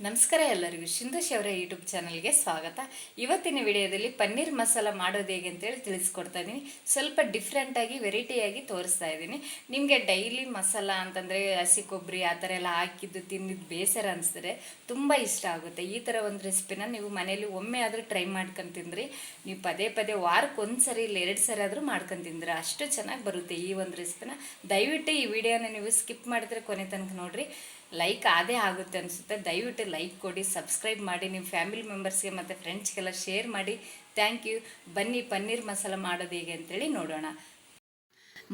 ನಮಸ್ಕಾರ ಎಲ್ಲರಿಗೂ. ಸಿಂಧುಶ್ ಅವರ ಯೂಟ್ಯೂಬ್ ಚಾನಲ್ಗೆ ಸ್ವಾಗತ. ಇವತ್ತಿನ ವಿಡಿಯೋದಲ್ಲಿ ಪನ್ನೀರ್ ಮಸಾಲ ಮಾಡೋದು ಹೇಗೆ ಅಂತೇಳಿ ತಿಳಿಸ್ಕೊಡ್ತಾ ಇದ್ದೀನಿ ಸ್ವಲ್ಪ ಡಿಫ್ರೆಂಟಾಗಿ ವೆರೈಟಿಯಾಗಿ ತೋರಿಸ್ತಾ ಇದ್ದೀನಿ ನಿಮಗೆ ಡೈಲಿ ಮಸಾಲ ಅಂತಂದರೆ ಹಸಿ ಕೊಬ್ಬರಿ ಆ ಥರ ಎಲ್ಲ ಹಾಕಿದ್ದು ತಿಂದಿದ್ದು ಬೇಸರ ಅನಿಸಿದ್ರೆ ತುಂಬ ಇಷ್ಟ ಆಗುತ್ತೆ. ಈ ಥರ ಒಂದು ರೆಸಿಪಿನ ನೀವು ಮನೇಲಿ ಒಮ್ಮೆ ಆದರೂ ಟ್ರೈ ಮಾಡ್ಕೊಂಡು ತಿಂದ್ರಿ. ನೀವು ಪದೇ ಪದೇ ವಾರಕ್ಕೆ ಒಂದು ಸರಿ ಇಲ್ಲ ಎರಡು ಸರಿ ಆದರೂ ಮಾಡ್ಕೊಂಡು ತಿಂದ್ರೆ ಅಷ್ಟು ಚೆನ್ನಾಗಿ ಬರುತ್ತೆ ಈ ಒಂದು ರೆಸಿಪಿನ ದಯವಿಟ್ಟು ಈ ವಿಡಿಯೋನ ನೀವು ಸ್ಕಿಪ್ ಮಾಡಿದ್ರೆ ಕೊನೆ ತನಕ ನೋಡ್ರಿ. ಲೈಕ್ ಅದೇ ಆಗುತ್ತೆ ಅನಿಸುತ್ತೆ. ದಯವಿಟ್ಟು ಲೈಕ್ ಕೊಡಿ ಸಬ್ಸ್ಕ್ರೈಬ್ ಮಾಡಿ ನಿಮ್ಮ ಫ್ಯಾಮಿಲಿ ಮೆಂಬರ್ಸ್ಗೆ ಮತ್ತು ಫ್ರೆಂಡ್ಸ್ಗೆಲ್ಲ ಶೇರ್ ಮಾಡಿ. ಥ್ಯಾಂಕ್ ಯು ಬನ್ನಿ, ಪನ್ನೀರ್ ಮಸಾಲ ಮಾಡೋದು ಹೇಗೆ ಅಂತೇಳಿ ನೋಡೋಣ.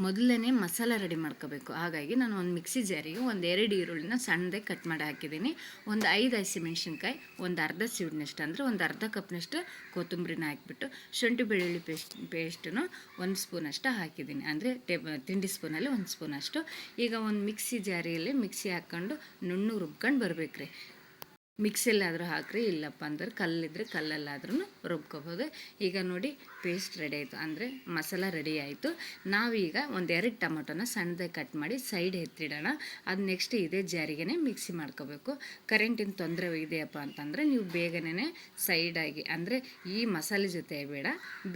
ಮೊದಲನೇ ಮಸಾಲ ರೆಡಿ ಮಾಡ್ಕೋಬೇಕು. ಹಾಗಾಗಿ ನಾನು ಒಂದು ಮಿಕ್ಸಿ ಜಾರಿಗೆ ಒಂದು ಎರಡು ಈರುಳ್ಳಿನ ಸಣ್ಣದಾಗಿ ಕಟ್ ಮಾಡಿ ಹಾಕಿದ್ದೀನಿ. ಒಂದು ಐದು ಹಸಿಮೆಣ್ಸಿನ್ಕಾಯಿ, ಒಂದು ಅರ್ಧ ಸೀಡ್ನಷ್ಟು ಅಂದರೆ ಒಂದು ಅರ್ಧ ಕಪ್ನಷ್ಟು ಕೊತ್ತಂಬರಿನ ಹಾಕಿಬಿಟ್ಟು ಶುಂಠಿ ಬೆಳ್ಳುಳ್ಳಿ ಪೇಸ್ಟ್, ಪೇಸ್ಟನ್ನು ಒಂದು ಸ್ಪೂನಷ್ಟು ಹಾಕಿದ್ದೀನಿ. ಅಂದರೆ ಟೇಬ ತಿಂಡಿ ಸ್ಪೂನಲ್ಲಿ ಒಂದು ಸ್ಪೂನಷ್ಟು. ಈಗ ಒಂದು ಮಿಕ್ಸಿ ಜಾರಿಯಲ್ಲಿ ಮಿಕ್ಸಿ ಹಾಕ್ಕೊಂಡು ನುಣ್ಣು ರುಬ್ಕೊಂಡು ಬರ್ಬೇಕ್ರಿ. ಮಿಕ್ಸಿಲಾದರೂ ಹಾಕ್ರಿ, ಇಲ್ಲಪ್ಪ ಅಂದ್ರೆ ಕಲ್ಲಿದ್ರೆ ಕಲ್ಲಲ್ಲಾದ್ರೂ ರುಬ್ಕೋಬೋದು. ಈಗ ನೋಡಿ ಪೇಸ್ಟ್ ರೆಡಿ ಆಯಿತು. ಅಂದರೆ ಮಸಾಲ ರೆಡಿ ಆಯಿತು. ನಾವೀಗ ಒಂದೆರಡು ಟೊಮೊಟೊನ ಸಣ್ಣದಾಗಿ ಕಟ್ ಮಾಡಿ ಸೈಡ್ ಎತ್ತಿಡೋಣ. ಅದು ನೆಕ್ಸ್ಟ್ ಇದೇ ಜಾರಿಗೆನೇ ಮಿಕ್ಸಿ ಮಾಡ್ಕೋಬೇಕು. ಕರೆಂಟಿನ ತೊಂದರೆ ಇದೆಯಪ್ಪ ಅಂತಂದರೆ ನೀವು ಬೇಗನೆ ಸೈಡಾಗಿ ಅಂದರೆ ಈ ಮಸಾಲೆ ಜೊತೆ ಬೇಡ.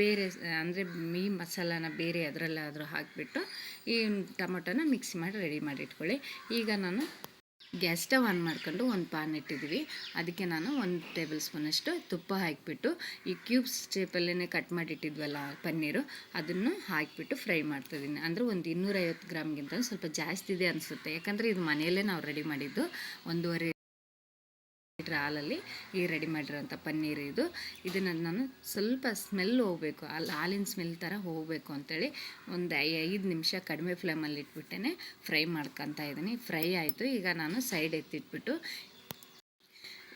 ಬೇರೆ ಅಂದರೆ ಈ ಮಸಾಲಾನ ಬೇರೆ ಅದರಲ್ಲಾದರೂ ಹಾಕಿಬಿಟ್ಟು ಈ ಟೊಮೊಟೊನ ಮಿಕ್ಸಿ ಮಾಡಿ ರೆಡಿ ಮಾಡಿ ಇಟ್ಕೊಳ್ಳಿ. ಈಗ ನಾನು ಗ್ಯಾಸ್ ಸ್ಟವ್ ಆನ್ ಮಾಡ್ಕೊಂಡು ಒಂದು ಪಾನ್ ಇಟ್ಟಿದ್ದೀವಿ. ಅದಕ್ಕೆ ನಾನು ಒಂದು ಟೇಬಲ್ ಸ್ಪೂನಷ್ಟು ತುಪ್ಪ ಹಾಕಿಬಿಟ್ಟು, ಈ ಕ್ಯೂಬ್ಸ್ ಶೇಪಲ್ಲೇ ಕಟ್ ಮಾಡಿಟ್ಟಿದ್ವಲ್ಲ ಪನ್ನೀರು, ಅದನ್ನು ಹಾಕಿಬಿಟ್ಟು ಫ್ರೈ ಮಾಡ್ತಿದ್ದೀನಿ ಅಂದರೆ ಒಂದು ಇನ್ನೂರೈವತ್ತು ಗ್ರಾಮ್ಗಿಂತ ಸ್ವಲ್ಪ ಜಾಸ್ತಿ ಇದೆ ಅನಿಸುತ್ತೆ. ಯಾಕಂದರೆ ಇದು ಮನೆಯಲ್ಲೇ ನಾವು ರೆಡಿ ಮಾಡಿದ್ದು ಒಂದೂವರೆ ಲೀಟ್ರ್ ಹಾಲಲ್ಲಿ ಈ ರೆಡಿ ಮಾಡಿರೋಂಥ ಪನ್ನೀರ್ ಇದು. ಇದನ್ನು ನಾನು ಸ್ವಲ್ಪ ಸ್ಮೆಲ್ ಹೋಗಬೇಕು. ಅಲ್ಲಿ ಹಾಲಿನ ಸ್ಮೆಲ್ ಥರ ಹೋಗಬೇಕು ಅಂತೇಳಿ ಒಂದು ಐದು ನಿಮಿಷ ಕಡಿಮೆ ಫ್ಲೇಮಲ್ಲಿ ಇಟ್ಬಿಟ್ಟೇ ಫ್ರೈ ಮಾಡ್ಕೊತಾ ಇದ್ದೀನಿ. ಫ್ರೈ ಆಯಿತು. ಈಗ ನಾನು ಸೈಡ್ ಎತ್ತಿಟ್ಬಿಟ್ಟು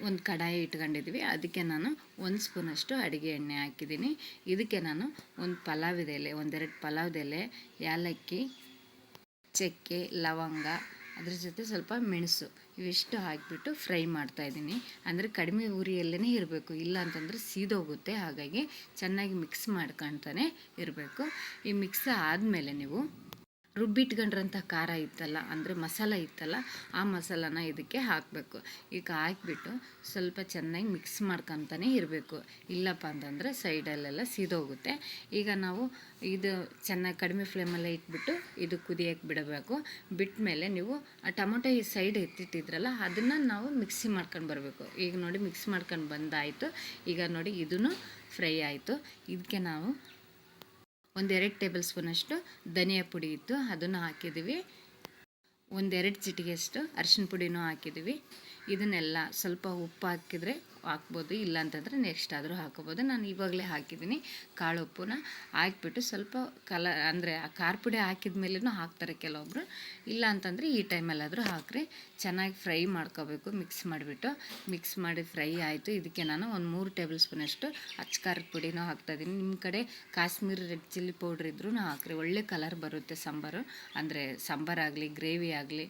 ಒಂದು ಕಡಾಯಿ ಇಟ್ಕೊಂಡಿದ್ವಿ. ಅದಕ್ಕೆ ನಾನು ಒಂದು ಸ್ಪೂನಷ್ಟು ಅಡುಗೆ ಎಣ್ಣೆ ಹಾಕಿದ್ದೀನಿ. ಇದಕ್ಕೆ ನಾನು ಒಂದು ಪಲಾವ್ ಎಲೆ, ಒಂದೆರಡು ಪಲಾವ್ ಎಲೆ ಏಲಕ್ಕಿ ಚಕ್ಕೆ, ಲವಂಗ, ಅದ್ರ ಜೊತೆ ಸ್ವಲ್ಪ ಮೆಣಸು. ಇವಿಷ್ಟು ಹಾಕಿಬಿಟ್ಟು ಫ್ರೈ ಮಾಡ್ತಾಯಿದ್ದೀನಿ ಅಂದರೆ ಕಡಿಮೆ ಉರಿಯಲ್ಲೇ ಇರಬೇಕು. ಇಲ್ಲ ಅಂತಂದರೆ ಸೀದೋಗುತ್ತೆ. ಹಾಗಾಗಿ ಚೆನ್ನಾಗಿ ಮಿಕ್ಸ್ ಮಾಡ್ಕೊತಾನೆ ಇರಬೇಕು. ಈ ಮಿಕ್ಸ್ ಆದಮೇಲೆ ನೀವು ರುಬ್ಬಿಟ್ಕೊಂಡ್ರಂಥ ಖಾರ ಇತ್ತಲ್ಲ, ಅಂದರೆ ಮಸಾಲ ಇತ್ತಲ್ಲ, ಆ ಮಸಾಲಾನ ಇದಕ್ಕೆ ಹಾಕಬೇಕು. ಈಗ ಹಾಕಿಬಿಟ್ಟು ಸ್ವಲ್ಪ ಚೆನ್ನಾಗಿ ಮಿಕ್ಸ್ ಮಾಡ್ಕೊತಾನೆ ಇರಬೇಕು. ಇಲ್ಲಪ್ಪ ಅಂತಂದರೆ ಸೈಡಲ್ಲೆಲ್ಲ ಸೀದೋಗುತ್ತೆ. ಈಗ ನಾವು ಇದು ಚೆನ್ನಾಗಿ ಕಡಿಮೆ ಫ್ಲೇಮಲ್ಲೇ ಇಟ್ಬಿಟ್ಟು ಇದು ಕುದಿಯೋಕ್ಕೆ ಬಿಡಬೇಕು. ಬಿಟ್ಟ ಮೇಲೆ ನೀವು ಆ ಟೊಮೊಟೊ ಈ ಸೈಡ್ ಎತ್ತಿಟ್ಟಿದ್ರಲ್ಲ, ಅದನ್ನು ನಾವು ಮಿಕ್ಸಿ ಮಾಡ್ಕೊಂಡು ಬರಬೇಕು. ಈಗ ನೋಡಿ ಮಿಕ್ಸ್ ಮಾಡ್ಕೊಂಡು ಬಂದಾಯಿತು. ಈಗ ನೋಡಿ ಇದೂ ಫ್ರೈ ಆಯಿತು. ಇದಕ್ಕೆ ನಾವು ಒಂದೆರಡು ಟೇಬಲ್ ಸ್ಪೂನಷ್ಟು ಧನಿಯಾ ಪುಡಿ ಇತ್ತು, ಅದನ್ನು ಹಾಕಿದ್ದೀವಿ. ಒಂದೆರಡು ಚಿಟಿಗೆಯಷ್ಟು ಅರಿಶಿನ ಪುಡಿನೂ ಹಾಕಿದ್ದೀವಿ. ಇದನ್ನೆಲ್ಲ ಸ್ವಲ್ಪ ಉಪ್ಪು ಹಾಕಿದರೆ ಹಾಕ್ಬೋದು ಇಲ್ಲ ಅಂತಂದರೆ ನೆಕ್ಸ್ಟ್ ಆದರೂ ಹಾಕೋಬೋದು. ನಾನು ಇವಾಗಲೇ ಹಾಕಿದ್ದೀನಿ ಕಾಳು ಉಪ್ಪನ್ನ ಹಾಕ್ಬಿಟ್ಟು ಸ್ವಲ್ಪ ಕಲ, ಅಂದರೆ ಆ ಖಾರ ಪುಡಿ ಹಾಕಿದ ಮೇಲೂ ಹಾಕ್ತಾರೆ ಕೆಲವೊಬ್ಬರು ಇಲ್ಲ ಅಂತಂದರೆ ಈ ಟೈಮಲ್ಲಾದರೂ ಹಾಕ್ರಿ. ಚೆನ್ನಾಗಿ ಫ್ರೈ ಮಾಡ್ಕೋಬೇಕು, ಮಿಕ್ಸ್ ಮಾಡಿಬಿಟ್ಟು. ಮಿಕ್ಸ್ ಮಾಡಿ ಫ್ರೈ ಆಯಿತು. ಇದಕ್ಕೆ ನಾನು ಒಂದು ಮೂರು ಟೇಬಲ್ ಸ್ಪೂನಷ್ಟು ಅಚ್ಚ ಖಾರದ ಪುಡಿನೂ ಹಾಕ್ತಾಯಿದ್ದೀನಿ ನಿಮ್ಮ ಕಡೆ ಕಾಶ್ಮೀರಿ ರೆಡ್ ಚಿಲ್ಲಿ ಪೌಡ್ರ್ ಇದ್ರೂ ಹಾಕ್ರಿ. ಒಳ್ಳೆ ಕಲರ್ ಬರುತ್ತೆ ಸಾಂಬಾರು. ಅಂದರೆ ಸಾಂಬಾರಾಗಲಿ, ಗ್ರೇವಿ ಆಗಲಿ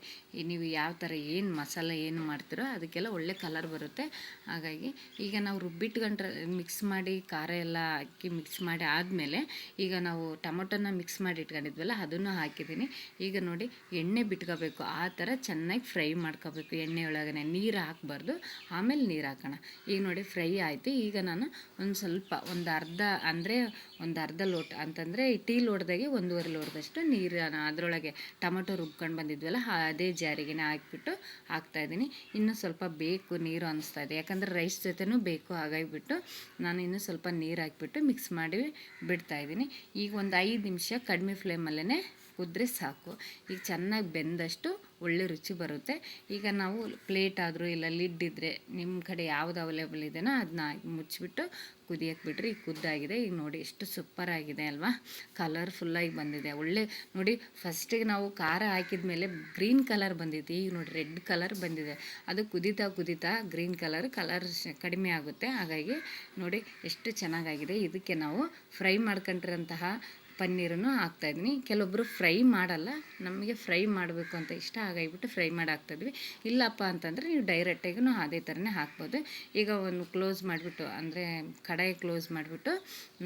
ನೀವು ಯಾವ ಥರ ಏನು ಮಸಾಲೆ ಏನು ಮಾಡ್ತೀರೋ ಅದಕ್ಕೆಲ್ಲ ಒಳ್ಳೆ ಕಲರ್ ಬರುತ್ತೆ. ಹಾಗಾಗಿ ಈಗ ನಾವು ರುಬ್ಬಿಟ್ಕೊಂಡ್ರೆ ಮಿಕ್ಸ್ ಮಾಡಿ ಖಾರ ಎಲ್ಲ ಹಾಕಿ ಮಿಕ್ಸ್ ಮಾಡಿ ಆದಮೇಲೆ ಈಗ ನಾವು ಟೊಮೊಟೊನ ಮಿಕ್ಸ್ ಮಾಡಿ ಇಟ್ಕೊಂಡಿದ್ವಲ್ಲ, ಅದನ್ನು ಹಾಕಿದ್ದೀನಿ. ಈಗ ನೋಡಿ ಎಣ್ಣೆ ಬಿಟ್ಕೋಬೇಕು, ಆ ಥರ ಚೆನ್ನಾಗಿ ಫ್ರೈ ಮಾಡ್ಕೋಬೇಕು ಎಣ್ಣೆ ಒಳಗನೆ ನೀರು ಹಾಕಬಾರ್ದು, ಆಮೇಲೆ ನೀರು ಹಾಕೋಣ. ಈಗ ನೋಡಿ ಫ್ರೈ ಆಯಿತು. ಈಗ ನಾನು ಒಂದು ಸ್ವಲ್ಪ, ಒಂದು ಅರ್ಧ, ಅಂದರೆ ಒಂದು ಅರ್ಧ ಲೋಟ, ಅಂತಂದರೆ ಟೀ ಲೋಟದಾಗೆ ಒಂದೂವರೆ ಲೋಟದಷ್ಟು ನೀರು ಅದರೊಳಗೆ ಟೊಮೊಟೊ ರುಬ್ಕೊಂಡು ಬಂದಿದ್ವಲ್ಲ, ಅದೇ ಜಾರಿಗೆನೇ ಹಾಕಿಬಿಟ್ಟು ಹಾಕ್ತಾಯಿದ್ದೀನಿ ಇನ್ನೂ ಸ್ವಲ್ಪ ಬೇಕು, ನೀರು ಅನ್ನಿಸ್ತಾ ಇದೆ. ಯಾಕಂದರೆ ರೈಸ್ ಜೊತೆನೂ ಬೇಕು ಹಾಗಾಗಿಬಿಟ್ಟು ನಾನು ಇನ್ನೂ ಸ್ವಲ್ಪ ನೀರು ಹಾಕಿಬಿಟ್ಟು ಮಿಕ್ಸ್ ಮಾಡಿ ಬಿಡ್ತಾಯಿದ್ದೀನಿ ಈಗ ಒಂದು ಐದು ನಿಮಿಷ ಕಡಿಮೆ ಫ್ಲೇಮಲ್ಲೇ ಕುದ್ರೆ ಸಾಕು. ಈಗ ಚೆನ್ನಾಗಿ ಬೆಂದಷ್ಟು ಒಳ್ಳೆ ರುಚಿ ಬರುತ್ತೆ. ಈಗ ನಾವು ಪ್ಲೇಟ್ ಆದರೂ ಇಲ್ಲ ಲಿಡ್ ಇದ್ದರೆ ನಿಮ್ಮ ಕಡೆ ಯಾವುದು ಅವೈಲೇಬಲ್ ಇದೆಯೋ ಅದನ್ನ ಮುಚ್ಚಿಬಿಟ್ಟು ಕುದಿಯಕ್ಕೆ ಬಿಡ್ರಿ. ಈಗ ಕುದ್ದಾಗಿದೆ. ಈಗ ನೋಡಿ ಎಷ್ಟು ಸೂಪರ್ ಆಗಿದೆ ಅಲ್ವಾ? ಕಲರ್ಫುಲ್ಲಾಗಿ ಬಂದಿದೆ. ಒಳ್ಳೆ ನೋಡಿ ಫಸ್ಟಿಗೆ ನಾವು ಖಾರ ಹಾಕಿದ ಮೇಲೆ ಗ್ರೀನ್ ಕಲರ್ ಬಂದಿದೆ. ಈಗ ನೋಡಿ ರೆಡ್ ಕಲರ್ ಬಂದಿದೆ. ಅದು ಕುದೀತಾ ಕುದೀತಾ ಗ್ರೀನ್ ಕಲರ್ ಕಲರ್ ಕಡಿಮೆ ಆಗುತ್ತೆ. ಹಾಗಾಗಿ ನೋಡಿ ಎಷ್ಟು ಚೆನ್ನಾಗಾಗಿದೆ. ಇದಕ್ಕೆ ನಾವು ಫ್ರೈ ಮಾಡ್ಕೊಂಡಿರೋಂತಹ ಪನ್ನೀರನ್ನು ಹಾಕ್ತಾಯಿದ್ದೀನಿ. ಕೆಲವೊಬ್ಬರು ಫ್ರೈ ಮಾಡಲ್ಲ, ನಮಗೆ ಫ್ರೈ ಮಾಡಬೇಕು ಅಂತ ಇಷ್ಟ ಹಾಗಾಗಿಬಿಟ್ಟು ಫ್ರೈ ಮಾಡಿ ಹಾಕ್ತಾಯಿದ್ವಿ ಇಲ್ಲಪ್ಪ ಅಂತಂದರೆ ನೀವು ಡೈರೆಕ್ಟಾಗೂ ಅದೇ ಥರನೇ ಹಾಕ್ಬೋದು. ಈಗ ಒಂದು ಕ್ಲೋಸ್ ಮಾಡಿಬಿಟ್ಟು, ಅಂದರೆ ಕಡಾಯಿ ಕ್ಲೋಸ್ ಮಾಡಿಬಿಟ್ಟು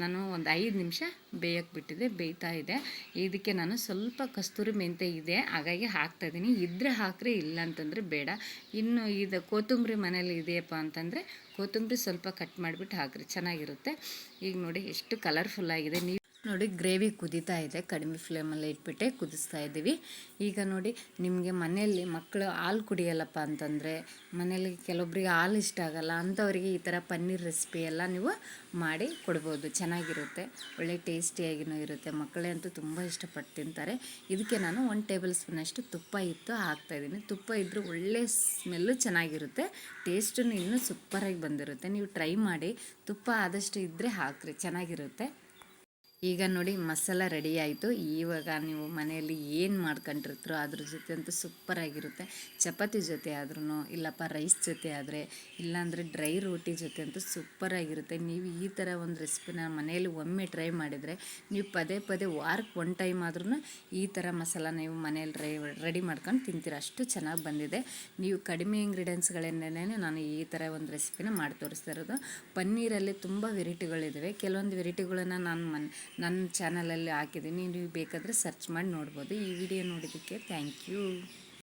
ನಾನು ಒಂದು ಐದು ನಿಮಿಷ ಬೇಯಕ್ಕೆ ಬಿಟ್ಟಿದೆ, ಬೇಯ್ತಾ ಇದೆ. ಇದಕ್ಕೆ ನಾನು ಸ್ವಲ್ಪ ಕಸ್ತೂರಿ ಮೆಂತೆ ಇದೆ, ಹಾಗಾಗಿ ಹಾಕ್ತಾಯಿದ್ದೀನಿ. ಇದ್ದರೆ ಹಾಕ್ರಿ, ಇಲ್ಲ ಅಂತಂದರೆ ಬೇಡ. ಇನ್ನು ಇದು ಕೊತ್ತಂಬರಿ ಮನೇಲಿ ಇದೆಯಪ್ಪ ಅಂತಂದರೆ ಕೊತ್ತಂಬರಿ ಸ್ವಲ್ಪ ಕಟ್ ಮಾಡಿಬಿಟ್ಟು ಹಾಕ್ರಿ, ಚೆನ್ನಾಗಿರುತ್ತೆ. ಈಗ ನೋಡಿ ಎಷ್ಟು ಕಲರ್ಫುಲ್ ಆಗಿದೆ. ನೀವು ನೋಡಿ ಗ್ರೇವಿ ಕುದೀತಾ ಇದೆ. ಕಡಿಮೆ ಫ್ಲೇಮಲ್ಲಿ ಇಟ್ಬಿಟ್ಟೆ ಕುದಿಸ್ತಾ ಇದ್ದೀವಿ. ಈಗ ನೋಡಿ ನಿಮಗೆ ಮನೆಯಲ್ಲಿ ಮಕ್ಕಳು ಹಾಲು ಕುಡಿಯಲ್ಲಪ್ಪ ಅಂತಂದರೆ ಮನೆಯಲ್ಲಿ ಕೆಲವೊಬ್ರಿಗೆ ಹಾಲು ಇಷ್ಟ ಆಗಲ್ಲ, ಅಂಥವರಿಗೆ ಈ ಥರ ಪನ್ನೀರ್ ರೆಸಿಪಿ ಎಲ್ಲ ನೀವು ಮಾಡಿ ಕೊಡ್ಬೋದು. ಚೆನ್ನಾಗಿರುತ್ತೆ. ಒಳ್ಳೆ ಟೇಸ್ಟಿಯಾಗಿನೂ ಇರುತ್ತೆ. ಮಕ್ಕಳೇ ಅಂತೂ ತುಂಬ ಇಷ್ಟಪಟ್ಟು ತಿಂತಾರೆ. ಇದಕ್ಕೆ ನಾನು ಒಂದು ಟೇಬಲ್ ಸ್ಪೂನಷ್ಟು ತುಪ್ಪ ಇತ್ತು ಹಾಕ್ತಾಯಿದ್ದೀನಿ ತುಪ್ಪ ಇದ್ದರೂ ಒಳ್ಳೆ ಸ್ಮೆಲ್ಲು ಚೆನ್ನಾಗಿರುತ್ತೆ. ಟೇಸ್ಟೂ ಇನ್ನೂ ಸೂಪರಾಗಿ ಬಂದಿರುತ್ತೆ. ನೀವು ಟ್ರೈ ಮಾಡಿ ತುಪ್ಪ ಆದಷ್ಟು ಇದ್ದರೆ ಹಾಕ್ರಿ. ಚೆನ್ನಾಗಿರುತ್ತೆ. ಈಗ ನೋಡಿ ಮಸಾಲ ರೆಡಿ ಆಯಿತು. ಇವಾಗ ನೀವು ಮನೆಯಲ್ಲಿ ಏನು ಮಾಡ್ಕೊಂಡಿರ್ತೀರೋ ಅದ್ರ ಜೊತೆ ಅಂತೂ ಸೂಪರಾಗಿರುತ್ತೆ ಚಪಾತಿ ಜೊತೆ ಆದ್ರೂ ಇಲ್ಲಪ್ಪ ರೈಸ್ ಜೊತೆ ಆದರೆ, ಇಲ್ಲಾಂದರೆ ಡ್ರೈ ರೋಟಿ ಜೊತೆ ಅಂತೂ ಸೂಪರಾಗಿರುತ್ತೆ ನೀವು ಈ ಥರ ಒಂದು ರೆಸಿಪಿನ ಮನೆಯಲ್ಲಿ ಒಮ್ಮೆ ಟ್ರೈ ಮಾಡಿದರೆ, ನೀವು ಪದೇ ಪದೇ ವಾರಕ್ಕೆ ಒನ್ ಟೈಮ್ ಆದ್ರೂ ಈ ಥರ ಮಸಾಲ ನೀವು ಮನೆಯಲ್ಲಿ ರೈ ರೆಡಿ ಮಾಡ್ಕೊಂಡು ತಿಂತೀರ. ಅಷ್ಟು ಚೆನ್ನಾಗಿ ಬಂದಿದೆ. ನೀವು ಕಡಿಮೆ ಇಂಗ್ರೀಡಿಯೆಂಟ್ಸ್ಗಳನ್ನೇ ನಾನು ಈ ಥರ ಒಂದು ರೆಸಿಪಿನ ಮಾಡಿ ತೋರಿಸ್ತಾ ಇರೋದು. ಪನ್ನೀರಲ್ಲಿ ತುಂಬ ವೆರೈಟಿಗಳಿದ್ದಾವೆ ಕೆಲವೊಂದು ವೆರೈಟಿಗಳನ್ನು ನಾನು ಮನ್ ನನ್ನ ಚಾನಲಲ್ಲಿ ಹಾಕಿದ್ದೀನಿ. ನೀವು ಬೇಕಾದರೆ ಸರ್ಚ್ ಮಾಡಿ ನೋಡ್ಬೋದು. ಈ ವಿಡಿಯೋ ನೋಡಿದ್ದಕ್ಕೆ ಥ್ಯಾಂಕ್ ಯು